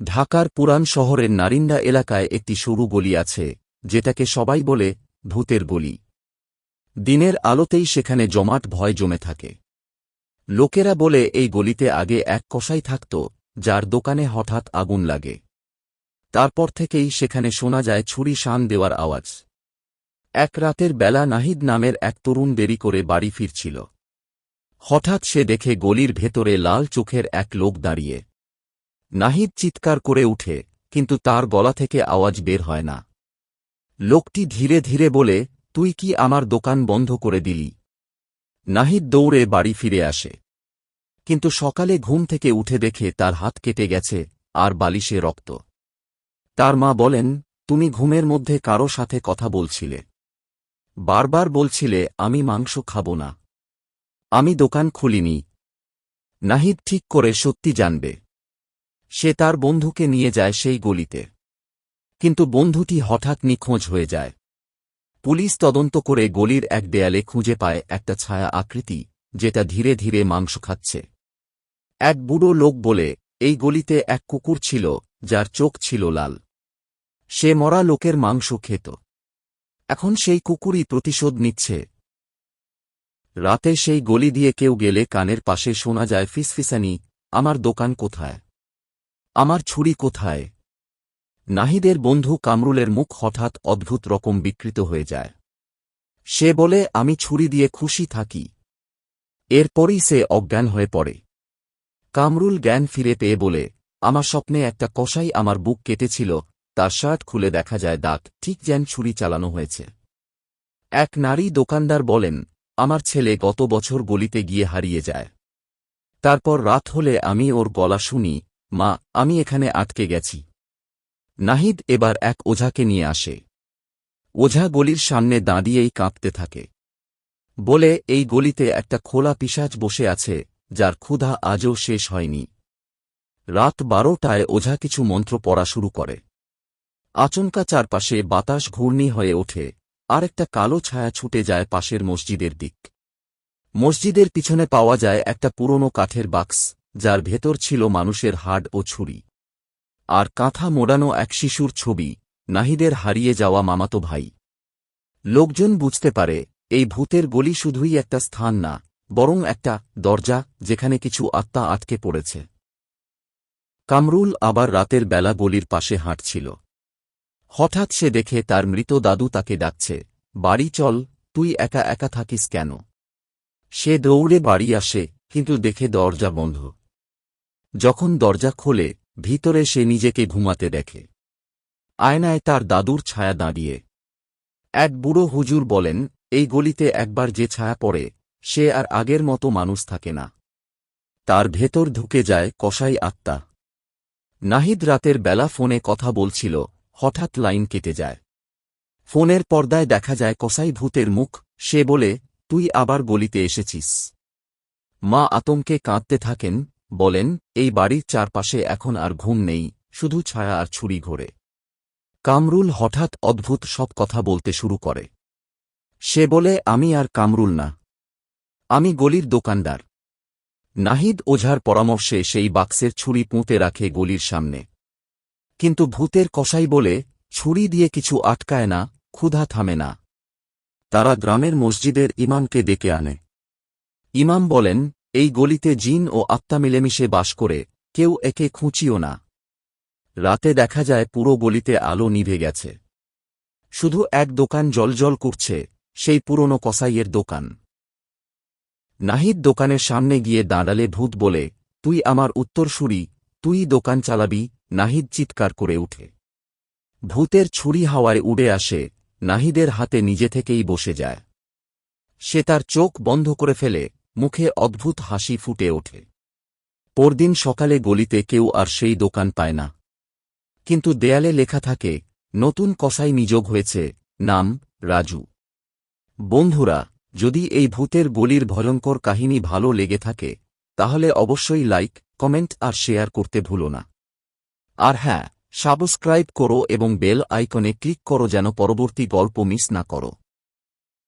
ঢাকার পুরান শহরের নারিন্দা এলাকায় একটি সরু গলি আছে, যেটাকে সবাই বলে ভূতের গলি। দিনের আলোতেই সেখানে জমাট ভয় জমে থাকে। লোকেরা বলে এই গলিতে আগে এক কষাই থাকত, যার দোকানে হঠাৎ আগুন লাগে। তারপর থেকেই সেখানে শোনা যায় ছুরি শান দেওয়ার আওয়াজ। এক রাতের বেলা নাহিদ নামের এক তরুণ দেরি করে বাড়ি ফিরছিল। হঠাৎ সে দেখে গলির ভেতরে লাল চোখের এক লোক দাঁড়িয়ে নাহিদ চিৎকার করে উঠে, কিন্তু তার গলা থেকে আওয়াজ বের হয় না। লোকটি ধীরে ধীরে বলে, তুই কি আমার দোকান বন্ধ করে দিলি? নাহিদ দৌড়ে বাড়ি ফিরে আসে। কিন্তু সকালে ঘুম থেকে উঠে দেখে তার হাত কেটে গেছে আর বালিশে রক্ত। তার মা বলেন, তুমি ঘুমের মধ্যে কারও সাথে কথা বলছিলে। বারবার বলছিলে, আমি মাংস খাব না। আমি দোকান খুলিনি। নাহিদ ঠিক করে সত্যি জানবে সে তার বন্ধুকে নিয়ে যায় সেই গলিতে। কিন্তু বন্ধুটি হঠাৎ নিখোঁজ হয়ে যায়। পুলিশ তদন্ত করে গলির এক দেয়ালে খুঁজে পায় একটা ছায়া আকৃতি, যেটা ধীরে ধীরে মাংস খাচ্ছে। এক বুড়ো লোক বলে, এই গলিতে এক কুকুর ছিল, যার চোখ ছিল লাল। সে মরা লোকের মাংস খেত। এখন সেই কুকুরই প্রতিশোধ নিচ্ছে। রাতে সেই গলি দিয়ে কেউ গেলে কানের পাশে শোনা যায় ফিসফিসানি, আমার দোকান কোথায়? আমার ছুরি কোথায়? নাহিদের বন্ধু কামরুলের মুখ হঠাৎ অদ্ভুত রকম বিকৃত হয়ে যায়। সে বলে, আমি ছুরি দিয়ে খুশি থাকি। এরপরই সে অজ্ঞান হয়ে পড়ে। কামরুল জ্ঞান ফিরে পেয়ে বলে, আমার স্বপ্নে একটা কষাই আমার বুক কেটেছিল, তার শার্ট খুলে দেখা যায় দাঁত, ঠিক যেন ছুরি চালানো হয়েছে। এক নারী দোকানদার বলেন, আমার ছেলে গত বছর গলিতে গিয়ে হারিয়ে যায়। তারপর রাত হলে আমি ওর গলা শুনি মা, আমি এখানে আটকে গেছি। নাহিদ এবার এক ওঝাকে নিয়ে আসে। ওঝা গলির সামনে দাঁড়িয়েই কাঁপতে থাকে। বলে, এই গলিতে একটা খোলা পিসাজ বসে আছে, যার ক্ষুধা আজও শেষ হয়নি। রাত বারোটায় ওঝা কিছু মন্ত্র পড়া শুরু করে। আচমকা চারপাশে বাতাস ঘূর্ণি হয়ে ওঠে, আর একটা কালো ছায়া ছুটে যায় পাশের মসজিদের দিক। মসজিদের পিছনে পাওয়া যায় একটা পুরনো কাঠের বাক্স। যার ভেতর ছিল মানুষের হাড ও ছুরি। আর কাঁথা মোড়ানো এক শিশুর ছবি, নাহিদের হারিয়ে যাওয়া মামাতো ভাই। লোকজন বুঝতে পারে, এই ভূতের গলি শুধুই একটা স্থান না, বরং একটা দরজা যেখানে কিছু আত্মা আটকে পড়েছে। কামরুল আবার রাতের বেলা গলির পাশে হাঁটছিল। হঠাৎ সে দেখে তার মৃত দাদু তাকে ডাকছে, বাড়ি চল, তুই একা একা থাকিস কেন? সে দৌড়ে বাড়ি আসে, কিন্তু দেখে দরজা বন্ধ। যখন দরজা খোলে, ভিতরে সে নিজেকে ঘুমাতে দেখে। আয়নায় তার দাদুর ছায়া দাঁড়িয়ে। এক বুড়ো হুজুর বলেন, এই গলিতে একবার যে ছায়া পড়ে, সে আর আগের মতো মানুষ থাকে না। তার ভেতর ঢুকে যায় কসাই আত্মা। নাহিদ রাতের বেলা ফোনে কথা বলছিল, হঠাৎ লাইন কেটে যায়। ফোনের পর্দায় দেখা যায় কসাই ভূতের মুখ, সে বলে, তুই আবার গলিতে এসেছিস। মা আতঙ্কে কাঁদতে থাকেন বলেন, এই বাড়ির চারপাশে এখন আর ঘুম নেই, শুধু ছায়া আর ছুরি ঘোরে। কামরুল হঠাৎ অদ্ভুত সব কথা বলতে শুরু করে। সে বলে, আমি আর কামরুল না। আমি গলির দোকানদার। নাহিদ ওঝার পরামর্শে সেই বাক্সের ছুরি পুঁতে রাখে গলির সামনে। কিন্তু ভূতের কসাই বলে, ছুরি দিয়ে কিছু আটকায় না, ক্ষুধা থামে না। তারা গ্রামের মসজিদের ইমামকে ডেকে আনে। ইমাম বলেন এই গলিতে জিন ও আত্মা মিলেমিশে বাস করে, কেউ একে খুঁচিও না। রাতে দেখা যায় পুরো গলিতে আলো নিভে গেছে। শুধু এক দোকান জলজল করছে, সেই পুরনো কসাইয়ের দোকান। নাহিদ দোকানের সামনে গিয়ে দাঁড়ালে ভূত বলে, তুই আমার উত্তরসূরি, তুই দোকান চালাবি? নাহিদ চিৎকার করে উঠে। ভূতের ছুরি হাওয়ায় উড়ে আসে, নাহিদের হাতে নিজে থেকেই বসে যায়। সে তার চোখ বন্ধ করে ফেলে মুখে অদ্ভুত হাসি ফুটে ওঠে। পরদিন সকালে গলিতে কেউ আর সেই দোকান পায় না। কিন্তু দেয়ালে লেখা থাকে, নতুন কসাই নিযোগ হয়েছে, নাম, রাজু। বন্ধুরা, যদি এই ভূতের গলির ভয়ঙ্কর কাহিনী ভালো লেগে থাকে, তাহলে অবশ্যই লাইক, কমেন্ট আর শেয়ার করতে ভুলো না। আর হ্যাঁ সাবস্ক্রাইব করো এবং বেল আইকনে ক্লিক করো যেন পরবর্তী গল্প মিস না করো।